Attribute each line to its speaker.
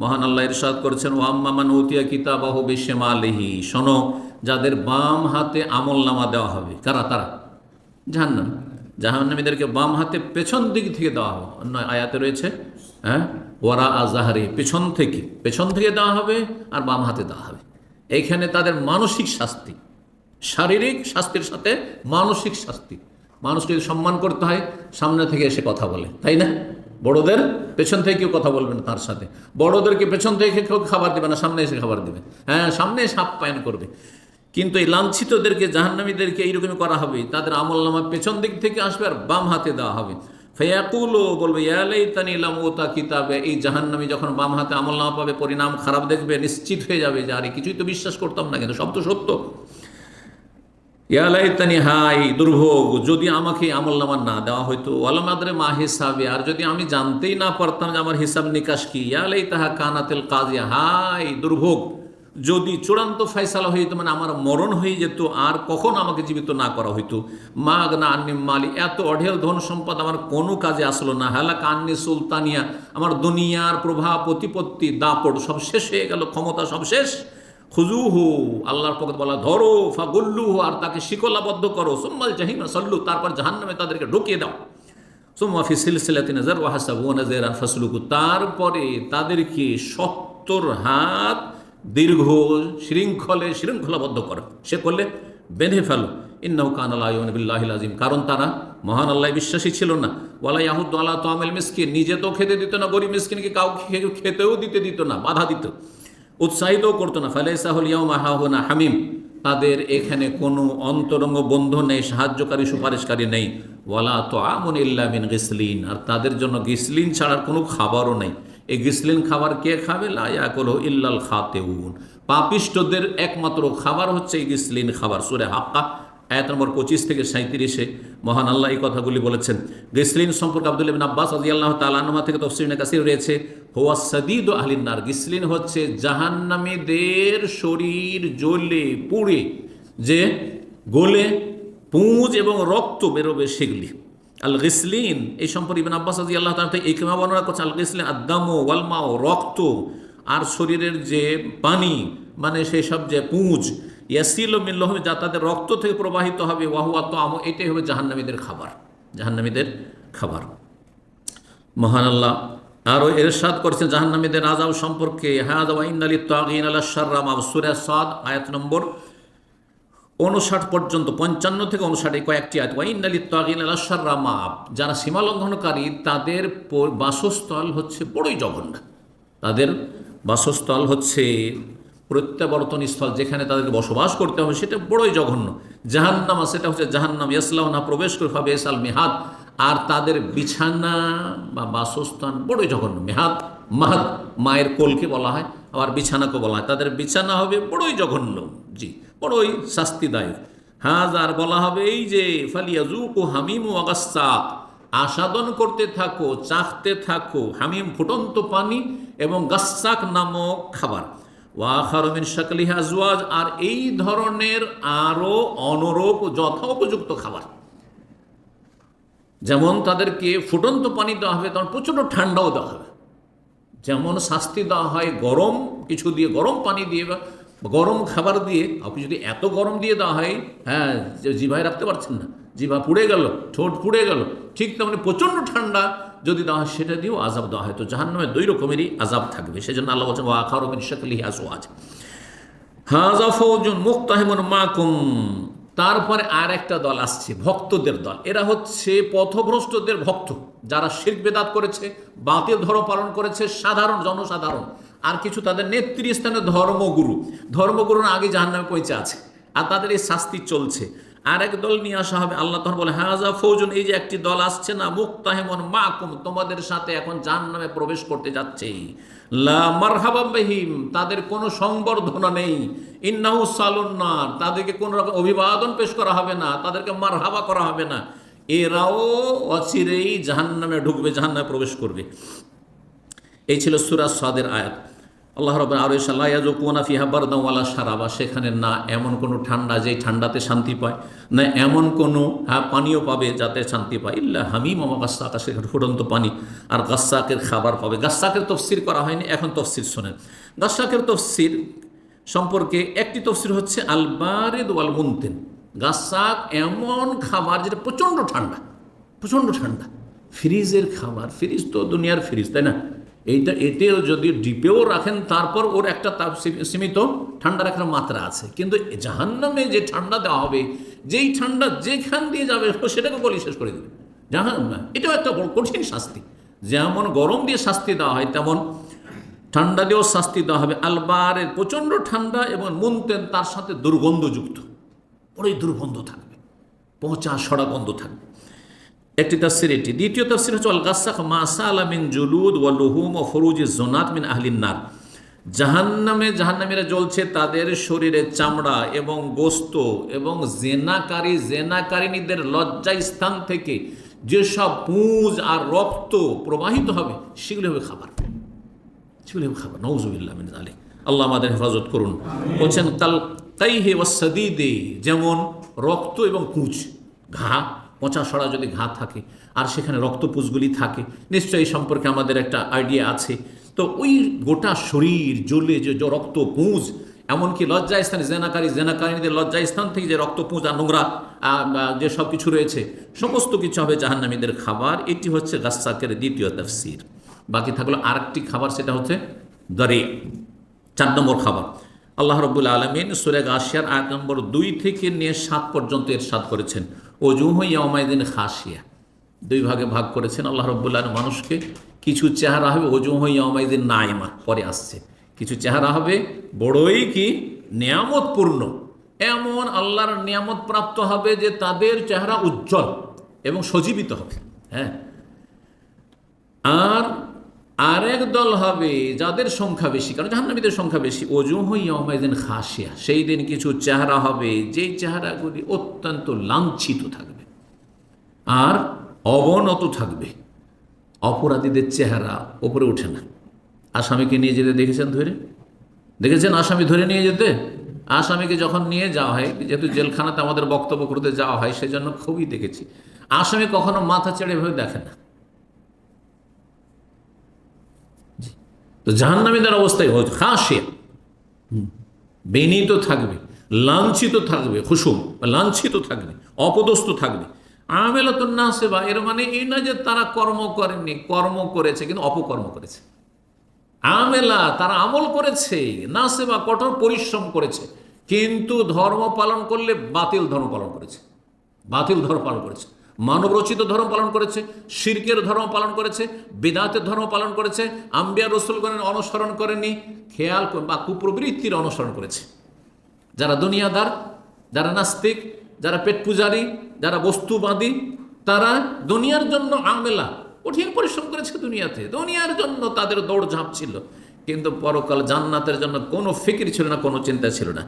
Speaker 1: মহান আল্লাহ ইরশাদ করেছেন ও আম্মামান উতিয়া কিতাবাহ বিশেমালিহি। শোনো, যাদের বাম হাতে আমল নামা দেওয়া হবে, কারা? তারা জাহান্নাম। জাহান্নামীদেরকে বাম হাতে পেছন দিক থেকে দেওয়া হবে। অন্য আয়াতে রয়েছে হ্যাঁ? ওয়ারা আজাহারি পেছন থেকে পেছন থেকে দেওয়া হবে আর বাম হাতে দেওয়া হবে। এইখানে তাদের মানসিক শাস্তি, শারীরিক শাস্তির সাথে মানসিক শাস্তি। মানুষকে সম্মান করতে হয়, সামনে থেকে এসে কথা বলে, তাই না? বড়দের পেছন থেকে কেউ কথা বলবেন তার সাথে। বড়দেরকে পেছন থেকে কেউ খাবার দেবে না? সামনে এসে খাবার দেবে। হ্যাঁ সামনে এসে আপ্যায়ন করবে। কিন্তু এই লাঞ্ছিতদেরকে, জাহান্নামীদেরকে এইরকমই করা হবে। তাদের আমল নামা পেছন দিক থেকে আসবে আর বাম হাতে দেওয়া হবে। ফেয়াকুলো, বলবে ইয়ালাই তানি লামোতা কিতাবে। এই জাহান্নামী যখন বাম হাতে আমল নামা পাবে, পরিণাম খারাপ দেখবে, নিশ্চিত হয়ে যাবে যে, আরে, কিছুই তো বিশ্বাস করতাম না, কিন্তু সব তো সত্য। ইয়ালাইতানি হাই, দুর্ভোগ, যদি আমাকে আমল নামার না দেওয়া হয়তো ওয়ালামাদরে মা হিসাবে, আর যদি আমি জানতেই না পারতাম যে আমার হিসাব নিকাশ কি ইয়ালাই তাহা কানাতেল কাজে হাই, দুর্ভোগ, যদি চূড়ান্ত ফয়সালা হয়ে যেত মানে আমার মরণ হয়ে যেত, আর কখন আমাকে জীবিত না করা হইতো মাগ না আন্নি মালি, এত অঢেল ধন সম্পদ আমার কোনো কাজে আসলো না, হালাক আন্নি সুলতানিয়া, আমার দুনিয়ার প্রভাব, প্রতিপত্তি, দাপট সব শেষ হয়ে গেল, ক্ষমতা সব শেষ খুজুহু, আল্লাহর পক্ষে বলা, ধরো ফা ফাগুল্লুহু, আর তাকে শিকলাবদ্ধ করো। সোম্মাল জাহিমা সল্লু, তারপর জাহান্নামে তাদেরকে ঢুকিয়ে দাও। সোম্মাফি সিলসিলাতি নজর ওয়াহাসাবু নজর আনফাসলুকু তারপরে তাদেরকে সত্তর হাত দীর্ঘ শৃঙ্খলে শৃঙ্খলাবদ্ধ করো। সে করলে বেঁধে ফেলো। ইন্নাহু কান আল্লাহ আজিম কারণ তারা মহান আল্লাহ বিশ্বাসী ছিল না। ওয়ালা ইয়াহুদ আল্লাহ তো আমেল মিসকিন। নিজে তো খেতে দিত না, গরিব মিসকিনকে কাউকে খেতেও দিতে দিত না, বাধা দিত। উৎসাহিতও করতো না। ফালে ফালেসাহুল ইয়াউমাহাহুনা হামিম। তাদের এখানে কোনো অন্তরঙ্গ বন্ধ নেই, সাহায্যকারী, সুপারিশকারী নেই। ওয়ালা তো আমন ইল্লামিন গিসলিন। আর তাদের জন্য গিসলিন ছাড়ার কোনো খাবারও নেই। এই গিসলিন খাবার কে খাবে? লায়াকল ইল্লাল খাতেউন। পাপিষ্টদের একমাত্র খাবার হচ্ছে এই গিসলিন খাবার। সুরে হাক্কা আয়াত নম্বর পঁচিশ থেকে সাঁত্রিশে মহান আল্লাহ এই কথাগুলি বলেছেন। গিসলিন সম্পর্কে আব্দুল ইবিন আব্বাস আদি আল্লাহ তালানুমা থেকে তফসিলিন কাসির রয়েছে, হোয়া সদিদ ও আহলিনার গিসলিন হচ্ছে জাহান্নামীদের শরীর জ্বলে, পুড়ে, যে গোলে পুঁজ এবং রক্ত বেরোবে সেগুলি। আল গিসলিন এই সম্পর্কে ইবিন আব্বাস আদি আল্লাহ তালা এই কেমা বর্ণনা করছে আল গিসলিন আদামো ওয়ালমাও রক্ত আর শরীরের যে পানি মানে সেই সব যে পুঁজ ইয়াসিল মিল্লহম যা তাদের রক্ত থেকে প্রবাহিত হবে ওয়াহুয়া তো আম এটাই হবে জাহান্নামীদের খাবার জাহান্নামীদের খাবার। মহান আল্লাহ, আরও এরশাদ করছেন জাহান্নামীদের আজাব সম্পর্কে হায়াদ তাগিন আল্লাহ সার্রাম সুরা সাদ, আয়াত নম্বর উনষাট পর্যন্ত, পঞ্চান্ন থেকে উনষাট কয়েকটি আয়াত আলী তাগিন আল্লাহ সার্রামাপ যারা সীমা লঙ্ঘনকারী, তাদের বাসস্থল হচ্ছে বড়ই জঘন্য। তাদের বাসস্থল হচ্ছে প্রত্যাবর্তন স্থল যেখানে তাদেরকে বসবাস করতে হবে, সেটা বড়ই জঘন্য। জাহান্নামা সেটা হচ্ছে জাহান্নাম ইয়াসলাহনা প্রবেশ করে হবে এসাল মেহাদ। আর তাদের বিছানা বা বাসস্থান বড়ই জঘন্য, মেহাদ, মাহাদ, মায়ের কোলকে বলা হয়, আবার বিছানাকে বলা হয়। তাদের বিছানা হবে বড়ই জঘন্য, জি, বড়ই শাস্তিদায়ক। হাজ আর বলা হবে, এই যে ফালিয়াজুক ও হামিম ও আগাস্তাক আস্বাদন করতে থাকো, চাখতে থাকো, হামিম ফুটন্ত পানি এবং গাস্সাক নামক খাবার। ওয়াখারমিন শাকলিহা আজওয়াজ, আর এই ধরনের আরও অনরোগ যথা উপযুক্ত খাবার। যেমন তাদেরকে ফুটন্ত পানি দেওয়া হবে তখন প্রচণ্ড ঠান্ডাও দেওয়া হবে। যেমন শাস্তি দেওয়া হয় গরম, কিছু দিয়ে গরম পানি দিয়ে গরম খাবার দিয়ে, আপনি যদি এত গরম দিয়ে দেওয়া হয় হ্যাঁ জিভায় রাখতে পারছেন না, জিভা পুড়ে গেল, ঠোঁট পুড়ে গেল, ঠিক তেমনি প্রচণ্ড ঠান্ডা যদি দেওয়া হয়, সেটা দিয়েও আজাব দেওয়া হয়। তো জাহান্নামে দুই রকমেরই আজাব থাকবে। সেজন্য আল্লাহ বলছেন ও আখার শাকলি আজ হাজা ফৌজুন মুক্তাহিমুন মাকুম। তারপরে আর একটা দল আসছে, ভক্তদের দল। এরা হচ্ছে পথভ্রষ্টদের ভক্ত, যারা শির বেদাত করেছে, বাতিল ধর্ম পালন করেছে, সাধারণ, জনসাধারণ। আর কিছু তাদের নেতৃস্থানীয় ধর্মগুরু। ধর্মগুরুর আগে জাহান্নামে পৌঁছে আছে, আর তাদের এই শাস্তি চলছে। আর এক দল নিয়ে আসা হবে, আল্লাহ তখন বলে হাজা ফৌজুন, এই যে একটি দল আসছে না, মুক্তাহেমন মাকুম, তোমাদের সাথে এখন জাহান্নামে প্রবেশ করতে যাচ্ছে। তাদের কোনো সংবর্ধনা নেই। ইন্নাহু সালুন্নার, তাদেরকে কোনো রকম অভিবাদন পেশ করা হবে না, তাদেরকে মারহাবা করা হবে না। এরাও অচিরেই জাহান্নামে ঢুকবে, জাহান্নামে প্রবেশ করবে। এই ছিল সুরাজ সাদের আয়াত। আল্লাহ রব আর সাল্লাহনা ফিহা বারদাওয়ালা সারাবা সেখানে না এমন কোনো ঠান্ডা যেই ঠান্ডাতে শান্তি পায়, না এমন কোনো হ্যাঁ পানীয় পাবে যাতে শান্তি পায়। ইল্লা হামিম আমা গাস্সাকা সেখানে ফুটন্ত পানি। আর গাস্সাকের খাবার পাবে। গাস্সাকের তফসির করা হয়নি, এখন তফসির শোনেন। গাস্সাকের তফসির সম্পর্কে একটি তফসির হচ্ছে, আলবারেদ ওয়াল মুনতেন গাস্সাক এমন খাবার যেটা প্রচণ্ড ঠান্ডা প্রচণ্ড ঠান্ডা। ফ্রিজের খাবার, ফ্রিজ তো দুনিয়ার ফ্রিজ, তাই না? এইটা এতেও যদি ডিপেও রাখেন, তারপর ওর একটা তাপ সীমিত ঠান্ডা রাখার মাত্রা আছে। কিন্তু জাহান্নামে যে ঠান্ডা দেওয়া হবে, যেই ঠান্ডা যেখান দিয়ে যাবে সেটাকে গলি শেষ করে দেবে। জাহান এটাও একটা বড় কঠিন শাস্তি। যেমন গরম দিয়ে শাস্তি দেওয়া হয়, তেমন ঠান্ডা দিয়েও শাস্তি দেওয়া হবে। আলবারের প্রচণ্ড ঠান্ডা এবং মুনতেন তার সাথে দুর্গন্ধযুক্ত। বড়ই দুর্গন্ধ থাকবে। পচা সড়া গন্ধ থাকবে। একটি তাফসির এটি। দ্বিতীয় তাফসির হচ্ছে আল গাসাক মাসা আলা মিন জুলুদ ওয়া লুহুম ও ফরুজ জোনাত মিন আহলিন নার। জাহান্নামে জাহান্নামীরা জ্বলছে তাদের শরীরে চামড়া এবং গোস্ত এবং জেনাকারী জেনাকারিনীদের লজ্জা স্থান থেকে যেসব পুঁজ আর রক্ত প্রবাহিত হবে সেগুলি হবে খাবার। সেগুলি হবে খাবার। নওজুবিল্লাহ মিন আলী আল্লাহ আমাদের হেফাজত করুন। বলছেন কাল তাই হে ওয়াসাদিদে যেমন রক্ত এবং পুঁজ ঘা পচা সড়া যদি ঘা থাকে, আর সেখানে রক্তপুঁজগুলি থাকে, নিশ্চয়ই এই সম্পর্কে আমাদের একটা আইডিয়া আছে। তো ওই গোটা শরীর জ্বলে যে রক্ত পুঁজ এমনকি লজ্জাস্থানে জেনাকারী জেনাকারীদের লজ্জাস্থান থেকে যে রক্তপুঁজ আর নোংরা যে সব কিছু রয়েছে, সমস্ত কিছু হবে জাহান্নামীদের খাবার। এটি হচ্ছে গাস্সাকের দ্বিতীয় তাফসির। বাকি থাকল আরেকটি খাবার, সেটা হচ্ছে দরে, চার নম্বর খাবার। আল্লাহ রব্বুল আলমিন সুরেগ আসিয়ার আয়াত নম্বর দুই থেকে নিয়ে সাত পর্যন্ত এর সাত করেছেন। অজুহ ইয়ামাইদিন খাসিয়া দুই ভাগে ভাগ করেছেন আল্লাহ রব্বুল্লাহ মানুষকে কিছু চেহারা হবে অজুহ ইয়ামাইদিন নাইমা পরে আসছে। কিছু চেহারা হবে বড়ই কি নিয়ামতপূর্ণ। এমন আল্লাহর নিয়ামত প্রাপ্ত হবে যে তাদের চেহারা উজ্জ্বল এবং সজীবিত হবে। হ্যাঁ। আর আরেক দল হবে যাদের সংখ্যা বেশি, কারণ জাহান্নামীদের সংখ্যা বেশি। ওজুহ ইয়ামাইদিন খাসিয়া সেই দিন কিছু চেহারা হবে, যেই চেহারাগুলি অত্যন্ত লাঞ্ছিত থাকবে আর অবনত থাকবে। অপরাধীদের চেহারা ওপরে ওঠে না। আসামিকে নিয়ে যেতে দেখেছেন ধরে? দেখেছেন আসামি ধরে নিয়ে যেতে? আসামিকে যখন নিয়ে যাওয়া হয়, যেহেতু জেলখানাতে আমাদের বক্তব্য করতে যাওয়া হয়, সেজন্য খুবই দেখেছি। আসামি কখনো মাথা চেড়ে ভেবে দেখে না। তো জাহান্নামীদের অবস্থায় হচ্ছে খাসিয়া বেনিত থাকবে, লাঞ্ছিত থাকবে, খুশুম লাঞ্ছিত থাকবে, অপদস্থ থাকবে। আমেলাতুন না সেবা এর মানে এই না যে তারা কর্ম করেনি কর্ম করেছে কিন্তু অপকর্ম করেছে। আমেলা তারা আমল করেছে না সেবা কঠোর পরিশ্রম করেছে, কিন্তু ধর্ম পালন করলে বাতিল ধর্ম পালন করেছে। বাতিল ধর্ম পালন করেছে। মানবরচিত ধর্ম পালন করেছে, শির্কের ধর্ম পালন করেছে, বেদাতের ধর্ম পালন করেছে, আম্বিয়া রসুলগণের অনুসরণ করেনি, খেয়াল বা কুপ্রবৃত্তির অনুসরণ করেছে। যারা দুনিয়াদার, যারা নাস্তিক, যারা পেট পূজারী, যারা বস্তুবাদী, তারা দুনিয়ার জন্য আমেলা, কঠিন পরিশ্রম করেছে দুনিয়াতে। দুনিয়ার জন্য তাদের দৌড় ঝাঁপ ছিল। কিন্তু পরকাল জান্নাতের জন্য কোনো ফিকির ছিল না, কোনো চিন্তা ছিল না।